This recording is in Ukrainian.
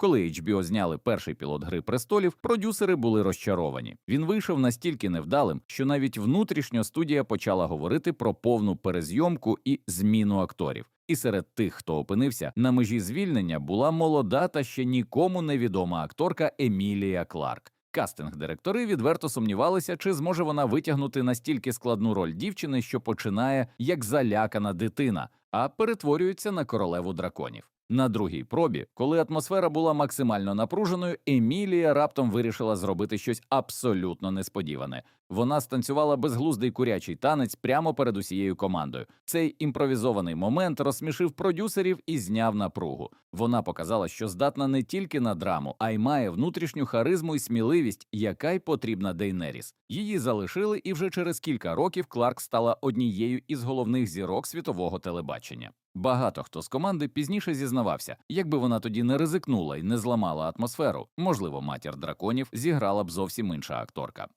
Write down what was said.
Коли HBO зняли перший пілот Гри престолів, продюсери були розчаровані. Він вийшов настільки невдалим, що навіть внутрішньо студія почала говорити про повну перезйомку і зміну акторів. І серед тих, хто опинився на межі звільнення, була молода та ще нікому невідома акторка Емілія Кларк. Кастинг-директори відверто сумнівалися, чи зможе вона витягнути настільки складну роль дівчини, що починає як залякана дитина, а перетворюється на королеву драконів. На другій пробі, коли атмосфера була максимально напруженою, Емілія раптом вирішила зробити щось абсолютно несподіване. Вона станцювала безглуздий курячий танець прямо перед усією командою. Цей імпровізований момент розсмішив продюсерів і зняв напругу. Вона показала, що здатна не тільки на драму, а й має внутрішню харизму і сміливість, яка й потрібна Дейнеріс. Її залишили, і вже через кілька років Кларк стала однією із головних зірок світового телебачення. Багато хто з команди пізніше зізнавався, якби вона тоді не ризикнула і не зламала атмосферу, можливо, матір драконів зіграла б зовсім інша акторка.